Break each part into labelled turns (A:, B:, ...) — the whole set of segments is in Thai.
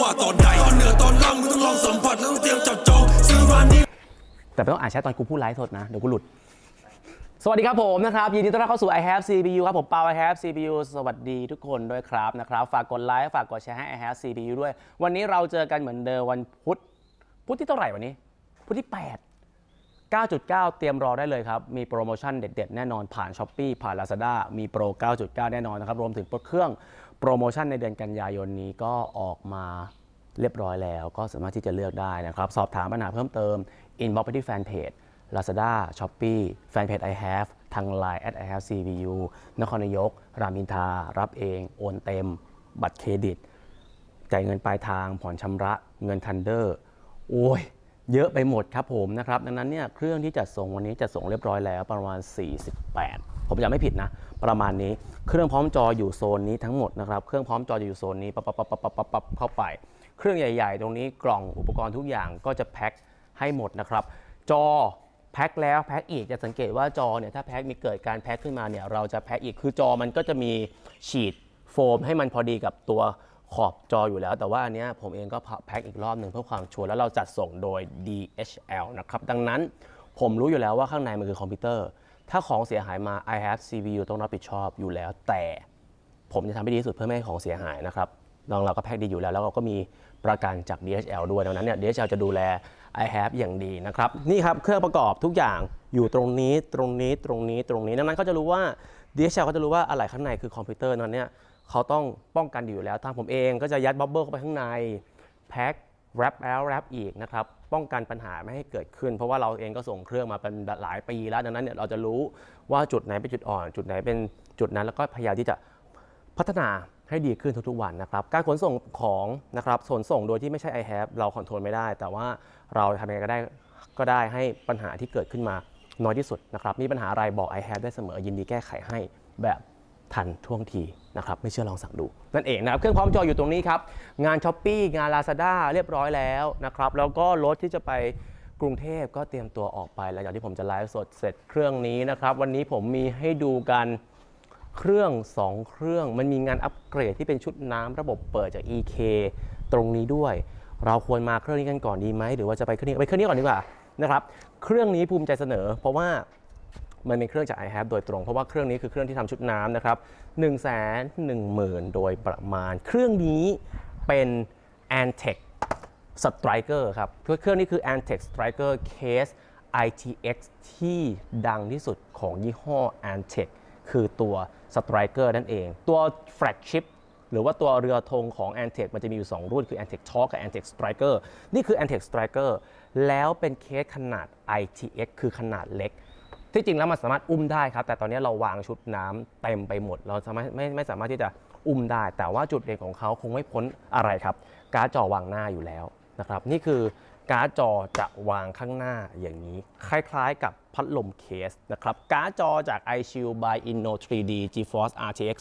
A: ว่าตอนใด
B: ตอนเหนือตอนล่างมึงต้องลองสัมผัสแล้วต้องเตรียมจับจองซื้อร้านนี้
C: แต่ไม่ต้องอ่านแชทตอนกูพูดไลฟ์สดนะ เดี๋ยวกูหลุด สวัสดีครับผมนะครับ ยินดีต้อนรับเข้าสู่ I have CPU ครับ ผมเปา I have CPU สวัสดีทุกคนด้วยครับนะครับ ฝากกดไลค์ฝากกดแชร์ให้ I have CPU ด้วย วันนี้เราเจอกันเหมือนเดิมวันพุธพุธที่เท่าไหร่วันนี้ พุธที่ 8 9.9 เตรียมรอได้เลยครับ มีโปรโมชั่นเด็ด ๆ แน่นอนผ่าน s h อ p e e ผ่าน Lazada มีโปร 9.9 แน่นอนนะครับ รวมถึงเครื่อง โปรโมชั่นในเดือนกันยายนนี้ก็ออกมาเรียบร้อยแล้ว ก็สามารถที่จะเลือกได้นะครับ สอบถามปัญหาเพิ่มเติม inbox ไปที่แฟนเพจ Lazada Shopee แฟนเพจ I have ทาง Line at I have CPU นครนายก รามอินทารับเอง โอนเต็ม บัตรเครดิต จ่ายเงินปลายทาง ผ่อนชำระ เงินทันเดอร์ โอ้ย เยอะไปหมดครับผมนะครับดังนั้นเนี่ยเครื่องที่จัดส่งวันนี้จะส่งเรียบร้อยแล้วประมาณ 48 ผมจำไม่ผิดนะ ประมาณนี้เครื่องพร้อมจออยู่โซนนี้ทั้งหมดนะครับเครื่องพร้อมจอจะอยู่โซนนี้ปับปั๊บปั๊บปั๊บปั๊บปั๊บเข้าไป เครื่องใหญ่ๆ ตรงนี้กล่องอุปกรณ์ทุกอย่างก็จะแพ็คให้หมดนะครับ จอแพ็คแล้วแพ็คอีกจะสังเกตว่าจอเนี่ยถ้าแพ็คมีเกิดการแพ็คขึ้นมาเนี่ยเราจะแพ็คอีกคือจอมันก็จะมีฉีดโฟมให้มันพอดีกับตัว ขอบจออยู่แล้ว แต่ว่าอันเนี้ยผมเองก็แพ็คอีกรอบหนึ่งเพื่อความชัวร์แล้วเราจัดส่งโดย DHL นะครับ ดังนั้นผมรู้อยู่แล้วว่าข้างในมันคือคอมพิวเตอร์ ถ้าของเสียหายมา I have CPU ต้องรับผิดชอบอยู่แล้ว แต่ผมจะทำให้ดีที่สุดเพื่อไม่ให้ของเสียหายนะครับเราเราก็แพ็คดีอยู่แล้ว แล้วเราก็มีประกันจาก DHL ด้วย ดังนั้นเนี่ย DHL จะดูแล I have อย่างดีนะครับ นี่ครับ เครื่องประกอบทุกอย่างอยู่ตรงนี้ตรงนี้ตรงนี้ตรงนี้ ดังนั้นเขาจะรู้ว่า DHL เขาจะรู้ว่าอะไรข้างในคือคอมพิวเตอร์นั้นเนี่ย เขาต้องป้องกันอยู่แล้วทางผมเองก็จะยัดบับเบิลเข้าไปข้างในแพ็คแรปแล้วแรปอีกนะครับป้องกันปัญหาไม่ให้เกิดขึ้น เพราะว่าเราเองก็ส่งเครื่องมาเป็นหลายปีแล้วดังนั้นเนี่ยเราจะรู้ว่าจุดไหนเป็นจุดอ่อน จุดไหนเป็นจุดนั้น แล้วก็พยายามที่จะพัฒนาให้ดีขึ้นทุกๆวันนะครับ การขนส่งของนะครับขนส่งโดยที่ไม่ใช่ i have เราคอนโทรลไม่ได้ แต่ว่าเราทำยังไงก็ได้ก็ได้ให้ปัญหาที่เกิดขึ้นมาน้อยที่สุดนะครับมีปัญหาอะไรบอก i have ได้เสมอยินดีแก้ไขให้แบบ ทันท่วงทีนะครับไม่เชื่อลองสั่งดู นั่นเองนะครับเครื่องพร้อมจออยู่ตรงนี้ครับ งาน s h อ p e e งาน Lazada เรียบร้อยแล้วนะครับแล้วก็รถที่จะไปกรุงเทพก็เตรียมตัวออกไปแล้วอย่างที่ผมจะไลฟ์สดเสร็จเครื่องนี้นะครับ วันนี้ผมมีให้ดูกันเครื่อง 2 เครื่อง มันมีงานอัปเกรดที่เป็นชุดน้ำระบบเปิดจาก EK ตรงนี้ด้วย เราควรมาเครื่องนี้กันก่อนดีไหมหรือว่าจะไปเครื่องนี้ไปเครื่องนี้ก่อนดีกว่านะครับ เครื่องนี้ภูมิใจเสนอ เพราะว่า มันเป็นเครื่องจาก i have โดยตรง เพราะว่าเครื่องนี้คือเครื่องที่ทำชุดน้ำนะครับ1 1 0 0 0 0 โดยประมาณ เครื่องนี้เป็น Antec Striker ครับเครื่องนี้คือ Antec Striker Case ITX ที่ดังที่สุดของยี่ห้อ Antec คือตัว Striker นั่นเอง ตัว flagship หรือว่าตัวเรือธงของ Antec มันจะมีอยู่ 2 รุ่นคือ Antec Talk กับ Antec Striker นี่คือ Antec Striker แล้วเป็นเคสขนาด ITX คือขนาดเล็ก ที่จริงแล้วมันสามารถอุ้มได้ครับ แต่ตอนนี้เราวางชุดน้ำเต็มไปหมด เราสามารถไม่ไม่สามารถที่จะอุ้มได้ แต่ว่าจุดเด่นของเขาคงไม่พ้นอะไรครับ การ์ดจอวางหน้าอยู่แล้วนะครับ นี่คือการ์ดจอจะวางข้างหน้าอย่างนี้ คล้ายๆกับพัดลมเคสนะครับ การ์ดจอจาก iShield by Inno 3D GeForce RTX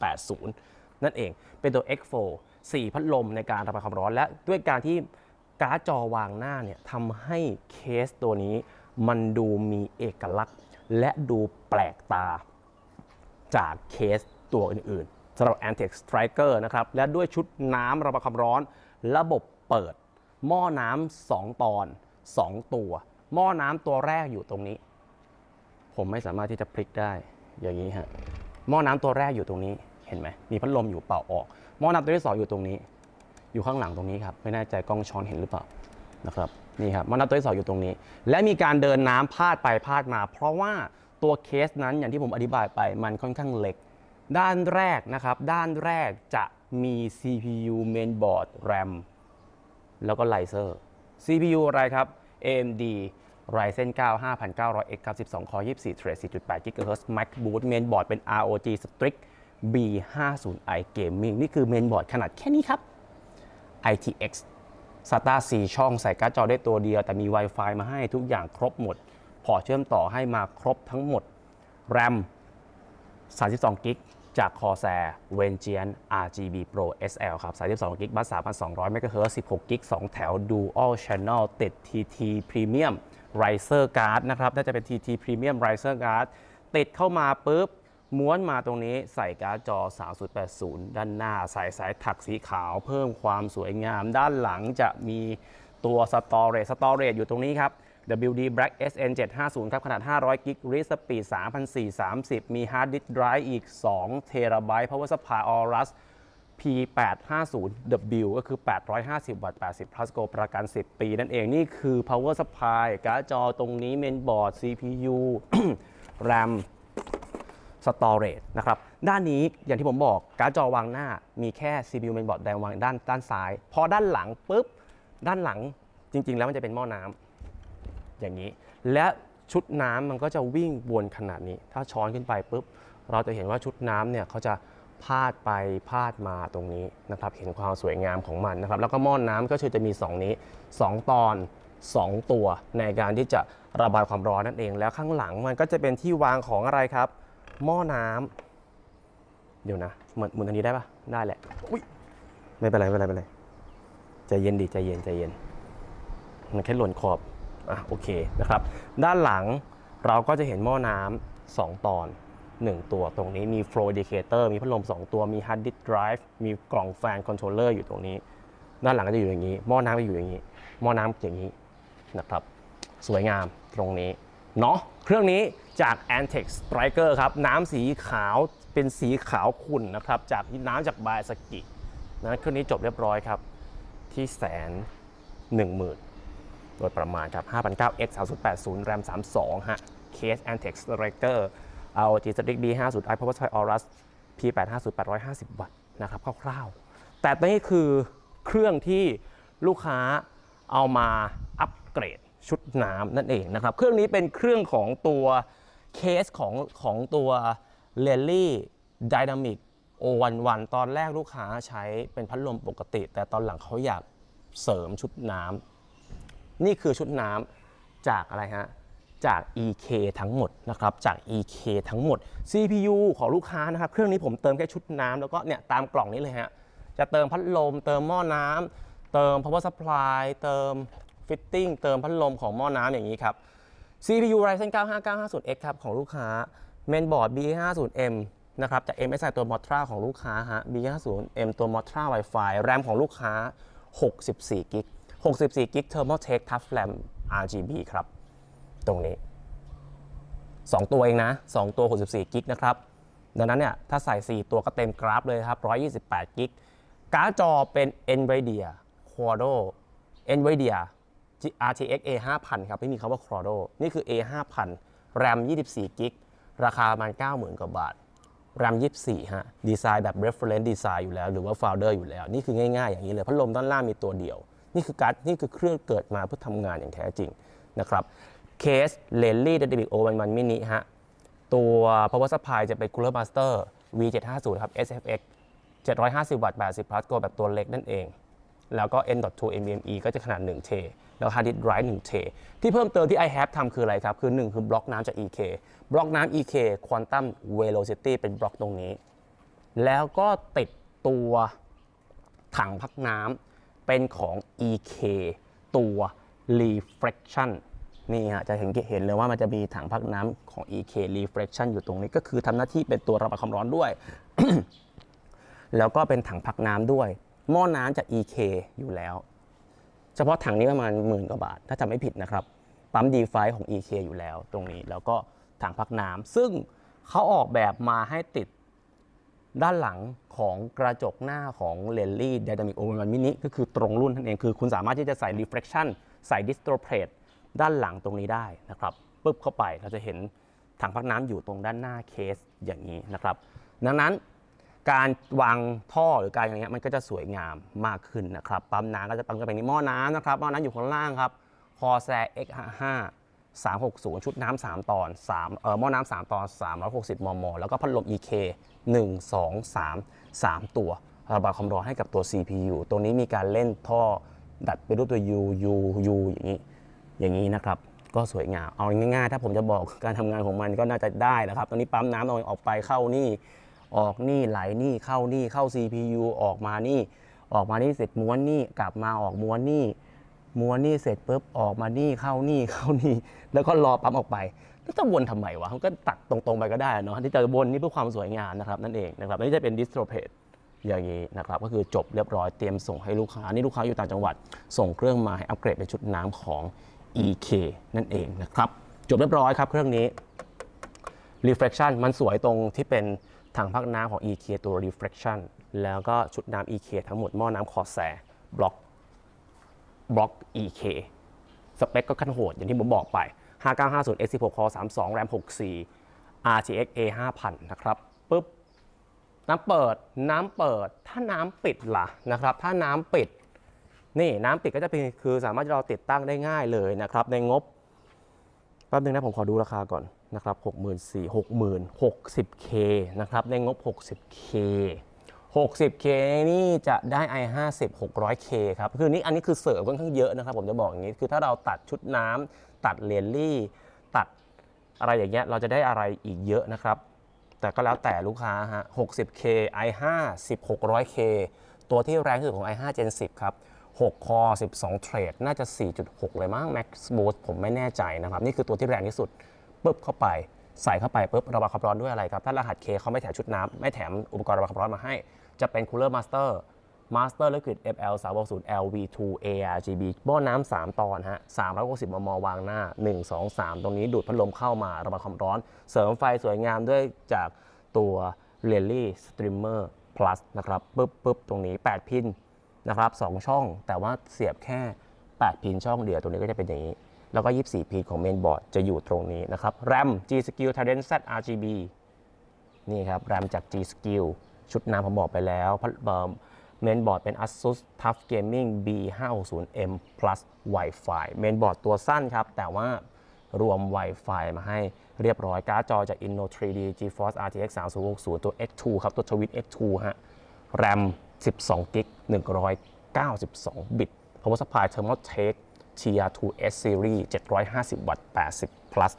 C: 3080 นั่นเอง เป็นตัว X4 4 พัดลมในการระบายความร้อนและด้วยการที่การ์ดจอวางหน้าเนี่ยทำให้เคสตัวนี้ มันดูมีเอกลักษณ์ และดูแปลกตาจากเคสตัวอื่นๆสำหรับ Antec Striker นะครับ และด้วยชุดน้ำระบายความร้อน ระบบเปิด หม้อน้ำ2ตอน 2 ตัว หม้อน้ำตัวแรกอยู่ตรงนี้ ผมไม่สามารถที่จะพลิกได้อย่างนี้ฮะหม้อน้ำตัวแรกอยู่ตรงนี้เห็นไหมมีพัดลมอยู่เป่าออก หม้อน้ำตัวที่สองอยู่ตรงนี้ อยู่ข้างหลังตรงนี้ครับ ไม่แน่ใจกล้องช้อนเห็นหรือเปล่า นะครับนี่ครับมอน้ำตัวที่สองอยู่ตรงนี้ และมีการเดินน้ำพาดไปพาดมา เพราะว่าตัวเคสนั้นอย่างที่ผมอธิบายไปมันค่อนข้างเล็ก ด้านแรกนะครับ ด้านแรกจะมี CPU mainboard RAM แล้วก็ไลเซอร์ CPU อะไรครับ AMD Ryzen 9 5900X ครับ12 Core 24 Thread 4.8 GHz Max Boost Mainboard เป็น ROG Strix B50i Gaming นี่คือ Mainboard ขนาดแค่นี้ครับ ITX SATA 4 ช่องใส่การ์ดจอได้ตัวเดียว แต่มี Wi-Fi มาให้ทุกอย่างครบหมด พอเชื่อมต่อให้มาครบทั้งหมด RAM 32กิกจาก Corsair v e n g e a n RGB Pro SL ครับ 32กิกบัส3,200 MHz 16กิก2แถว Dual Channel ติด TT Premium Riser Card นะครับ น่าจะเป็น TT Premium Riser Card ติดเข้ามาปุ๊บ ม้วนมาตรงนี้ใส่การ์ดจอ 3080 ด้านหน้า ใส่สายถักสีขาว เพิ่มความสวยงาม ด้านหลังจะมีตัว Storage Storage อยู่ตรงนี้ครับ WD Black SN 750ครับขนาด 500 กิก read speed 3430 มี hard disk drive อีก2เทราไบต์ power supply Aorus P850W ก็คือ 850 วัตต์ 80 plus go ประกัน 10 ปี นั่นเอง นี่คือ power supply การ์ดจอตรงนี้ mainboard CPU RAM storage นะครับ ด้านนี้อย่างที่ผมบอกการ์ดจอวางหน้ามีแค่ CPU mainboard แดงวางด้านด้านซ้าย พอด้านหลังปุ๊บ ด้านหลังจริง ๆ แล้วมันจะเป็นหม้อน้ำอย่างนี้ และชุดน้ำมันก็จะวิ่งวนขนาดนี้ ถ้าช้อนขึ้นไปปุ๊บ เราจะเห็นว่าชุดน้ำเนี่ยเขาจะพาดไปพาดมาตรงนี้นะครับเห็นความสวยงามของมันนะครับแล้วก็หม้อนน้ำก็คือจะมี 2 นี้ 2 ตอน 2 ตัวในการที่จะระบายความร้อนนั่นเอง แล้วข้างหลังมันก็จะเป็นที่วางของอะไรครับ หม้อน้ำเดี๋ยวนะเหมือนหมุนอันนี้ได้ปะได้แหละอุ้ยไม่เป็นไรไม่เป็นไรไม่เป็นไรใจเย็นดิใจเย็นใจเย็นมันแค่หล่นขอบอะโอเคนะครับ ด้านหลังเราก็จะเห็นหม้อน้ำสองตอน 1 ตัวตรงนี้มี flow indicator มีพัดลม 2 ตัวมี hard disk drive มีกล่องแฟน controller อยู่ตรงนี้ ด้านหลังก็จะอยู่อย่างนี้ หม้อน้ำก็อยู่อย่างนี้ หม้อน้ำอย่างนี้นะครับ สวยงามตรงนี้เนาะเครื่องนี้ จาก Antex Striker ครับน้ำสีขาวเป็นสีขาวขุ่นนะครับ จากน้ำจากบายสกินะเครื่องนี้จบเรียบร้อยครับ ที่แสนหนึ่งหมื่นโดยประมาณครับ5,900 X 3080 RAM 32ฮะ Case Antex Director ROG Strix B50 i Power Supply Aorus P850 850 วัตต์นะครับคร่าวๆ แต่นี่คือเครื่องที่ลูกค้าเอามาอัปเกรดชุดน้ำนั่นเองนะครับ เครื่องนี้เป็นเครื่องของตัว เคสของของตัว l e l y Dynamic O11 ตอนแรกลูกค้าใช้เป็นพัดลมปกติ แต่ตอนหลังเขาอยากเสริมชุดน้ำนี่คือชุดน้ำจากอะไรฮะ จาก EK ทั้งหมดนะครับ จาก EK ทั้งหมด CPU ของลูกค้านะครับ เครื่องนี้ผมเติมแค่ชุดน้ำแล้วก็เนี่ยตามกล่องนี้เลยฮะ จะเติมพัดลม เติมหม้อน้ำเติม power supply เติม fitting เติมพัดลมของหม้อน้ำอย่างนี้ครับ CPU Ryzen 9 5950X ครับของลูกค้า Mainboard B50M นะครับจาก MSI ตัว Motra ของลูกค้าฮะ B50M ตัว Motra Wi-Fi RAM ของลูกค้า 64กิก64กิก Thermaltake Tough RAM RGB ครับ ตรงนี้ 2 ตัวเองนะ 2 ตัว 64กิกนะครับ ดังนั้นเนี่ยถ้าใส่ 4 ตัวก็เต็มกราฟเลยครับ 128กิกการ์ดจอเป็น NVIDIA Quadro NVIDIA RTX A 5 0 0ครับไม่มีคำว่า Quadro นี่คือ A5000 RAM 24กิกราคาประมาณ 90,000 กว่าบาท RAM 24 ฮะ ดีไซน์แบบ reference design อยู่แล้ว หรือว่า founder อยู่แล้ว นี่คือง่ายๆ อย่างนี้เลยพัดลมด้านล่างมีตัวเดียว นี่คือการ์ดนี่คือเครื่องเกิดมาเพื่อทำงานอย่างแท้จริงนะครับเคส l e l y Dynamic O11 mini ฮะ ตัว power supply จะเป็น Cooler Master V750 ครับ SFX 750 วัตต์ 80 plus go แบบตัวเล็กนั่นเอง แล้วก็ N.2 NVMe ก็จะขนาด1เทแล้ว hard disk drive 1เทที่เพิ่มเติมที่ i have ทำคืออะไรครับ คือ 1 คือบล็อกน้ำจาก EK บล็อกน้ำ EK Quantum Velocity เป็นบล็อกตรงนี้ แล้วก็ติดตัวถังพักน้ำเป็นของ EK ตัว Reflection นี่ฮะจะเห็นเห็นเลยว่ามันจะมีถังพักน้ำของ EK Reflection อยู่ตรงนี้ก็คือทำหน้าที่เป็นตัวระบายความร้อนด้วย แล้วก็เป็นถังพักน้ำด้วย หม้อน้ำจาก EK อยู่แล้ว เฉพาะถังนี้ประมาณหมื่นกว่าบาท ถ้าจำไม่ผิดนะครับ ปั๊ม D5 ของ EK อยู่แล้วตรงนี้ แล้วก็ถังพักน้ำซึ่งเขาออกแบบมาให้ติดด้านหลังของกระจกหน้าของ l e l y Dynamic O1 Mini ก็คือตรงรุ่นนั่นเองคือคุณสามารถที่จะใส่ reflection ใส่ดิสโทรเพลทด้านหลังตรงนี้ได้นะครับปุ๊บเข้าไปเราจะเห็นถังพักน้ำอยู่ตรงด้านหน้าเคสอย่างนี้นะครับ ดังนั้น การวางท่อหรือการอย่างเงี้ยมันก็จะสวยงามมากขึ้นนะครับปั๊มน้ำก็จะปั๊มกันเป็นหม้อน้ำนะครับหม้อน้ำอยู่ข้างล่างครับคอแซ X5360 ชุดน้ำ3ตอน3เอ่อหม้อน้ำ3ตอน 360 มม แล้วก็พัดลม EK 1 2 3 3 ตัวระบายความร้อนให้กับตัว CPU ตรงนี้มีการเล่นท่อดัดเป็นรูปตัว U U U อย่างนี้ อย่างนี้นะครับ ก็สวยงาม เอาง่ายๆ ถ้าผมจะบอกการทำงานของมันก็น่าจะได้นะครับ ตอนนี้ปั๊มน้ำตรงออกไปเข้านี่ ออกนี่ไหลนี่เข้านี่เข้า CPU ออกมานี่ ออกมานี่เสร็จม้วนนี่กลับมาออกม้วนนี่ม้วนนี่เสร็จปุ๊บออกมานี่เข้านี่เข้านี่ แล้วก็รอปั๊มออกไปแล้วจะวนทำไมวะมันก็ตัดตรงๆไปก็ได้เนาะที่จะวนนี่เพื่อความสวยงามนะครับนั่นเองนะครับนนี้จะเป็นดิสโทรเพดอย่างนี้นะครับก็คือจบเรียบร้อยเตรียมส่งให้ลูกค้านี่ลูกค้าอยู่ต่างจังหวัด ส่งเครื่องมาให้อัปเกรดเป็นชุดน้ำของ EK นั่นเองนะครับจบเรียบร้อยครับเครื่องนี้ reflection มันสวยตรงที่เป็น ถังพักน้ำของ EK ตัว reflection แล้วก็ชุดน้ำ EK ทั้งหมดหม้อน้ำคอแสบล็อกบล็อก EK สเปคก็ขั้นโหด อย่างที่ผมบอกไป 5950 X16 Core 32 RAM 64 RTX A 5000 นะครับปุ๊บ น้ำเปิดน้ำเปิด ถ้าน้ำปิดล่ะนะครับ ถ้าน้ำปิด นี่น้ำปิดก็จะเป็นคือสามารถเราติดตั้งได้ง่ายเลยนะครับ ในงบแป๊บนึงนะผมขอดูราคาก่อน นะครับ64,000 60,000 60K นะครับในงบ 60K 60K นี่จะได้ i50 600K ครับคือนี่อันนี้คือเสริมค่อนข้างเยอะนะครับ ผมจะบอกอย่างนี้ คือถ้าเราตัดชุดน้ำตัดเลนลี่ ตัดอะไรอย่างเงี้ยเราจะได้อะไรอีกเยอะนะครับ แต่ก็แล้วแต่ลูกค้าฮะ 60K i5 1600K ตัวที่แรงที่สุดของ i5 Gen 10 ครับ 6 คอ 12 เทรด น่าจะ 4.6 เลยมั้ง Max Boost ผมไม่แน่ใจนะครับ นี่คือตัวที่แรงที่สุด ปุ๊บเข้าไป ใส่เข้าไปปุ๊บระบายความร้อนด้วยอะไรครับ ถ้ารหัส K เขาไม่แถมชุดน้ำไม่แถมอุปกรณ์ระบายความร้อนมาให้ จะเป็น Cooler Master Master Liquid FL 360 LV2 ARGB บ้อน้ำ3ตอนฮะ360 มม วางหน้า 1 2 3 ตรงนี้ดูดพัดลมเข้ามาระบายความร้อน เสริมไฟสวยงามด้วยจากตัว r a l l y Streamer Plus นะครับปึ๊บปึ๊บตรงนี้ 8 พินนะครับ 2 ช่อง แต่ว่าเสียบแค่ 8 พินช่องเดียว ตรงนี้ก็จะเป็นอย่างนี้ แล้วก็ 24 พีนของเมนบอร์ดจะอยู่ตรงนี้นะครับ RAM G Skill Talent Z RGB นี่ครับ RAM จาก G Skill ชุดน้ำผมบอกไปแล้วเมนบอร์ดเป็น ASUS Tough Gaming B560M Plus Wi-Fi เมนบอร์ดตัวสั้นครับ แต่ว่ารวม Wi-Fi มาให้เรียบร้อย การ์ดจอจาก Inno 3D GeForce RTX 3060 ตัว X2 ครับ ตัวชวิต X2 ฮะ RAM 12 g b 192 บิตาะว่า Supply Thermal Take TR2S Series 750 วัตต์ 80 plus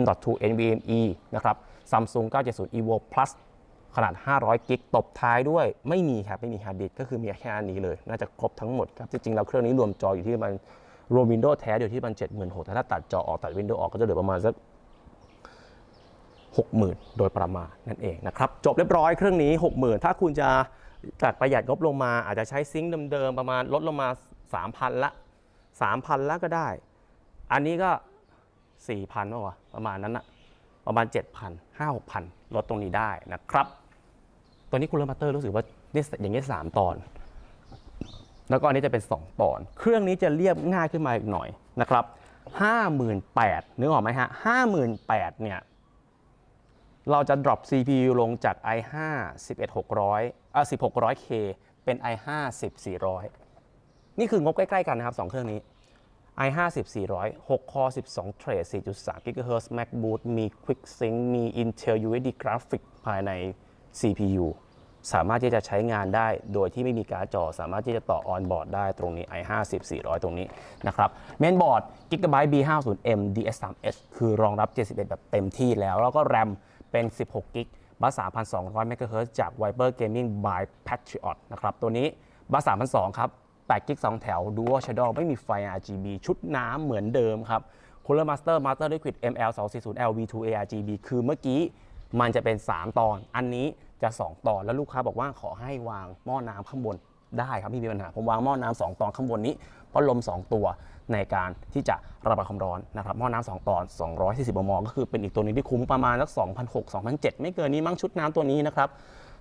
C: M.2 NVMe นะครับ Samsung 970 Evo Plus ขนาด 500 กิก ตบท้ายด้วย ไม่มีครับ ไม่มีฮาร์ดดิสก์ก็คือมีแค่อันนี้เลย น่าจะครบทั้งหมดครับ จริงๆเราเครื่องนี้รวมจออยู่ที่มันรวมวินโดว์แท้อยู่ที่มัน7 6 0 0 0แต่ถ้าตัดจอออกตัดวินโดว์ออกก็จะเหลือประมาณสัก60,000 โดยประมาณนั่นเองนะครับ จบเรียบร้อยเครื่องนี้ 60,000 ถ้าคุณจะตัดประหยัดงบลงมาอาจจะใช้ซิงค์เดิมๆประมาณลดลงมา 3,000 ละ 3,000ละก็ได้ อันนี้ก็4,000ป่าวะประมาณนั้นอะประมาณ7,000 5 6,000ลดตรงนี้ได้นะครับ ตัวนี้คุณเลอร์มาเตอร์รู้สึกว่านี่อย่างนี้3ตอน แล้วก็อันนี้จะเป็น2ตอน เครื่องนี้จะเรียบง่ายขึ้นมาอีกหน่อยนะครับ58,000นึกออกไหมฮะ58,000เนี่ยเราจะ drop CPU ลงจาก i5 11600อะ 1600K เป็น i5 10400 นี่คืองบใกล้ๆกันนะครับ 2 เครื่องนี้ i50 400 6 core 12 เทรด4.3 GHz MacBoot มี Quick Sync มี Intel UHD Graphic ภายใน CPU สามารถที่จะใช้งานได้โดยที่ไม่มีการ์ดจอ สามารถที่จะต่อ on board ได้ตรงนี้ i50 400 ตรงนี้นะครับ เมนบอร์ด Gigabyte B50M DS3H คือรองรับ 71 แบบเต็มที่แล้ว แล้วก็ RAM เป็น 16กิกบัส3,200 MHz จาก Viper Gaming by Patriot นะครับ ตัวนี้บัส3,200 ครับ 8กิก2แถว Dual Shadow ไม่มีไฟ RGB ชุดน้ำเหมือนเดิมครับ Cooler Master Master Liquid ML 240 LV2 ARGB คือเมื่อกี้มันจะเป็น 3 ตอน อันนี้จะ 2 ตอน แล้วลูกค้าบอกว่าขอให้วางหม้อน้ำข้างบนได้ครับไม่มีปัญหา ผมวางหม้อน้ำสองตอนข้างบนนี้พัดลม 2 ตัวในการที่จะระบายความร้อนนะครับหม้อน้ำสองตอน 240มมก็คือเป็นอีกตัวหนึงที่คุ้มประมาณสัก2,600 2,700ไม่เกินนี้มั้งชุดน้ำตัวนี้นะครับ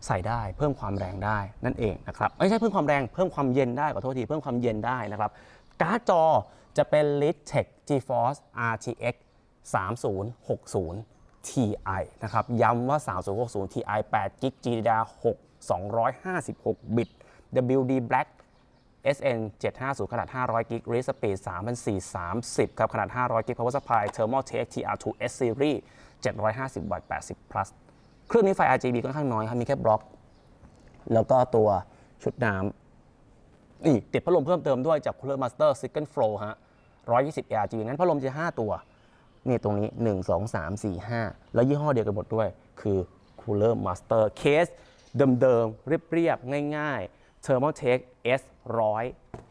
C: ใส่ได้เพิ่มความแรงได้นั่นเองนะครับไม่ใช่เพิ่มความแรงเพิ่มความเย็นได้ขอโทษทีเพิ่มความเย็นได้นะครับการ์ดจอจะเป็น Litex GeForce RTX 3060 Ti นะครับย้ำว่า 3060 Ti 8 g b GDDR6 256 บิต WD Black SN 750 ขนาด 500 g b Read Speed 3430 ครับ ขนาด 500 g b Power Supply Thermaltake TR2 S Series 750 วัตต์80 plus เครื่องนี้ไฟ RGB ค่อนข้างน้อยครับมีแค่บล็อก แล้วก็ตัวชุดน้ำนี่ติดพัดลมเพิ่มเติมด้วยจาก Cooler Master Second Flow ฮะ120 ARG งั้นพัดลมจะ 5 ตัวนี่ตรงนี้ 1 2 3 4 5 แล้วยี่ห้อเดียวกันหมดด้วย คือ Cooler Master เคสเดิมๆเรียบๆง่ายๆ Thermaltake S100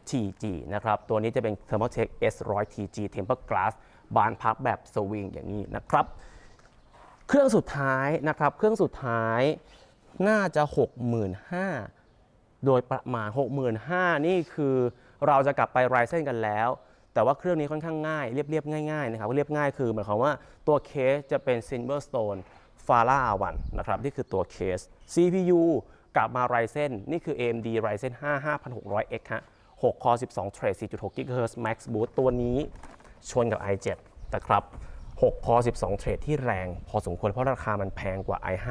C: TG นะครับ ตัวนี้จะเป็น Thermaltake S100 TG Tempered Glass บานพับแบบสวิงอย่างนี้นะครับ เครื่องสุดท้ายนะครับ เครื่องสุดท้ายน่าจะ 65,000 โดยประมาณ 65,000 นี่คือเราจะกลับไปไรเส้นกันแล้ว แต่ว่าเครื่องนี้ค่อนข้างง่าย เรียบๆ ง่ายๆ นะครับเรียบง่ายคือหมายความว่าตัวเคสจะเป็น Silverstone f a r a 1นะครับ นี่คือตัวเคส CPU กลับมาไรเส้นนี่คือ AMD Ryzen 5 5600X ฮะ6 core 12 thread 4.6 GHz Max Boost ตัวนี้ชนกับ i7 นะครับ 6 core 12 เทรดที่แรงพอสมควรเพราะราคามันแพงกว่า i5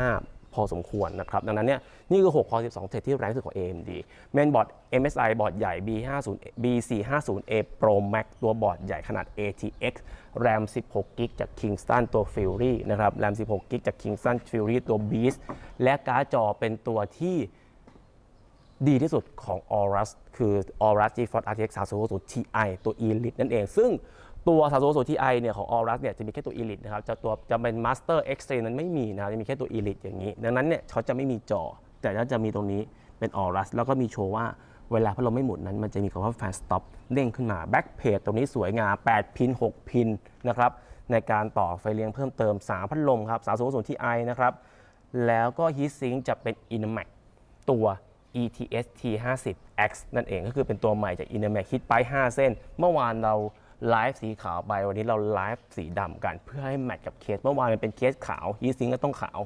C: พอสมควรนะครับ ดังนั้นเนี่ยนี่คือ 6 core 12 เทรดที่แรงที่สุดของ AMD เมนบอร์ด MSI บอร์ดใหญ่ B50 B450A Pro Max ตัวบอร์ดใหญ่ขนาด ATX RAM 16 g b จาก Kingston ตัว Fury นะครับ RAM 16 g b จาก Kingston Fury ตัว Beast และการ์ดจอเป็นตัวที่ดีที่สุดของ Aorus คือ Aorus GeForce RTX 3060 Ti ตัว Elite นั่นเอง ซึ่ง ตัว3060 Ti เนี่ยของ Aorus เนี่ยจะมีแค่ตัว Elite นะครับจะตัวจะเป็น Master Extreme นั้นไม่มีนะจะมีแค่ตัว Elite อย่างนี้ ดังนั้นเนี่ยเขาจะไม่มีจอ แต่ก็จะมีตรงนี้เป็น Aorus แล้วก็มีโชว์ว่าเวลาพัดลมไม่หมุนนั้น มันจะมีคำว่า Fan Stop เด้งขึ้นมา Back Page ตรงนี้สวยงาม8 พิน 6 พินนะครับในการต่อไฟเลี้ยงเพิ่มเติม 3 พัดลมครับ3060 Ti นะครับแล้วก็ Heat Sink จะเป็น Inmax ตัว ETS T50 X นั่นเองก็คือเป็นตัวใหม่จาก Inmax คิดไป 5 เส้น เมื่อวานเรา ไลฟ์สีขาวไป วันนี้เราไลฟ์สีดำกัน เพื่อให้แมทกับเคสเมื่อวานมันเป็นเคสขาว Heat Sink ก็ต้องขาว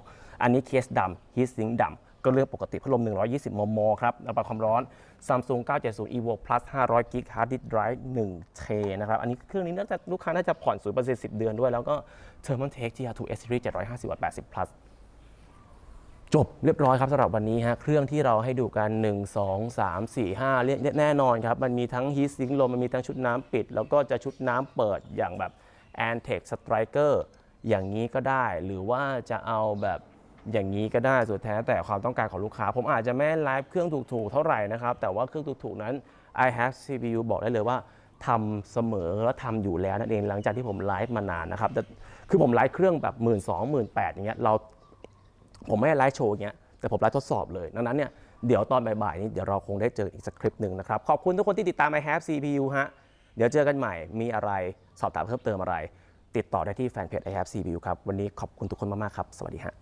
C: อันนี้เคสดำ Heat Sink ดำก็เลือกปกติพัดลม 120 มม ครับระบายความร้อน Samsung 970 EVO Plus 500 g b Hard Disk Drive 1 T นะครับ อันนี้เครื่องนี้น่าจะลูกค้าน่าจะผ่อน0% 10 เดือนด้วย แล้วก็ Thermaltake TR2 S Series 750วัตต์80 plus จบเรียบร้อยครับสำหรับวันนี้ฮะเครื่องที่เราให้ดูกัน 1 2 3 4 5เรียกแน่นอนครับ มันมีทั้ง heat sink ลมมันมีทั้งชุดน้ำปิด แล้วก็จะชุดน้ำเปิดอย่างแบบ Antec Striker อย่างนี้ก็ได้ หรือว่าจะเอาแบบอย่างนี้ก็ได้สุดแท้แต่ความต้องการของลูกค้า ผมอาจจะไม่ไลฟ์เครื่องถูกๆ เท่าไหร่นะครับ แต่ว่าเครื่องถูกๆนั้น I have CPU บอกได้เลยว่าทำเสมอและทำอยู่แล้วนั่นเองหลังจากที่ผมไลฟ์มานานนะครับแต่คือผมไลฟ์เครื่องแบบ 1 2 0 0 0 0 0 8อย่างเงี้ยเรา ผมไม่ได้ไลฟ์โชว์อย่างเงี้ยแต่ผมไลฟ์ทดสอบเลย ดังนั้นเนี่ยเดี๋ยวตอนบ่ายๆนี้เดี๋ยวเราคงได้เจออีกสักคลิปหนึ่งนะครับ ขอบคุณทุกคนที่ติดตาม I have CPU ฮะเดี๋ยวเจอกันใหม่มีอะไรสอบถามเพิ่มเติมอะไร ติดต่อได้ที่แฟนเพจ I have CPU ครับวันนี้ขอบคุณทุกคนมากๆครับสวัสดีฮะ